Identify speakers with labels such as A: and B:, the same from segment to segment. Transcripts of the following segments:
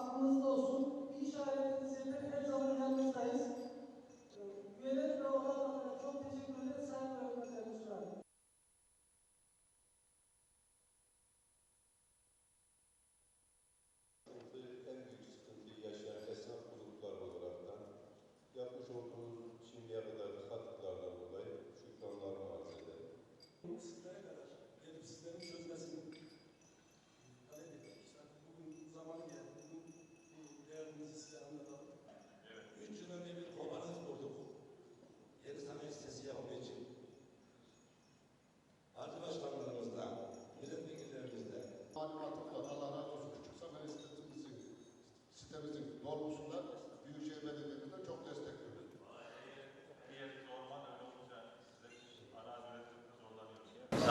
A: aklınızda olsun. İnşa ettiğiniz her zaman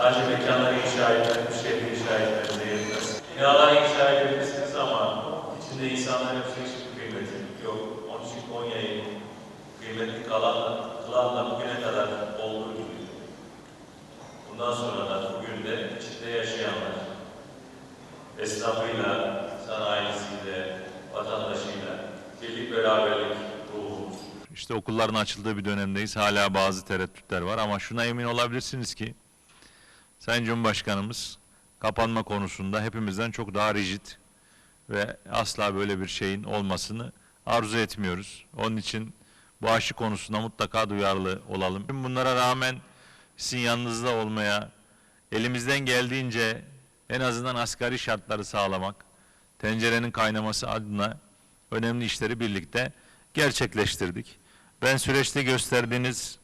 A: mekanları inşa etmek, şehri inşa etmenize yetmez. Binalar inşa edebilirsiniz ama içinde insanlar hepsi hiçbir kıymeti yok. Onun için Konya'yı kıymetli kalan, kılanla bugüne kadar olduğu gibi. Bundan sonra da bugün de içinde yaşayanlar, esnafıyla, sanayisiyle, vatandaşıyla birlik beraberlik ruhu,
B: İşte okulların açıldığı bir dönemdeyiz. Hala bazı tereddütler var ama şuna emin olabilirsiniz ki Sayın Cumhurbaşkanımız kapanma konusunda hepimizden çok daha rigid ve asla böyle bir şeyin olmasını arzu etmiyoruz. Onun için bu aşı konusunda mutlaka duyarlı olalım. Bunlara rağmen sizin yanınızda olmaya, elimizden geldiğince en azından asgari şartları sağlamak, tencerenin kaynaması adına önemli işleri birlikte gerçekleştirdik. Ben süreçte gösterdiğiniz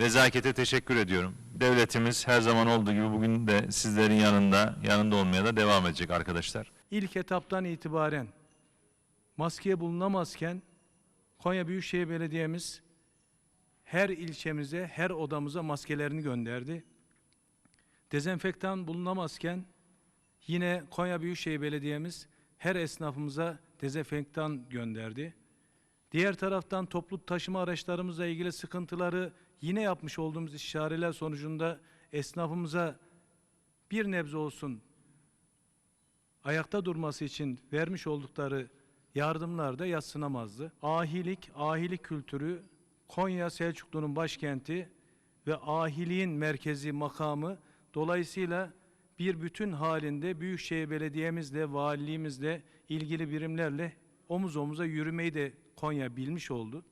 B: nezakete teşekkür ediyorum. Devletimiz her zaman olduğu gibi bugün de sizlerin yanında, yanında olmaya da devam edecek arkadaşlar.
C: İlk etaptan itibaren maskeye bulunamazken Konya Büyükşehir Belediye'miz her ilçemize, her odamıza maskelerini gönderdi. Dezenfektan bulunamazken yine Konya Büyükşehir Belediye'miz her esnafımıza dezenfektan gönderdi. Diğer taraftan toplu taşıma araçlarımızla ilgili sıkıntıları yine yapmış olduğumuz işareler sonucunda esnafımıza bir nebze olsun ayakta durması için vermiş oldukları yardımlar da yatsınamazdı. Ahilik, ahilik kültürü Konya Selçuklu'nun başkenti ve ahiliğin merkezi makamı dolayısıyla bir bütün halinde Büyükşehir Belediye'mizle, valiliğimizle, ilgili birimlerle omuz omuza yürümeyi de Konya bilmiş oldu.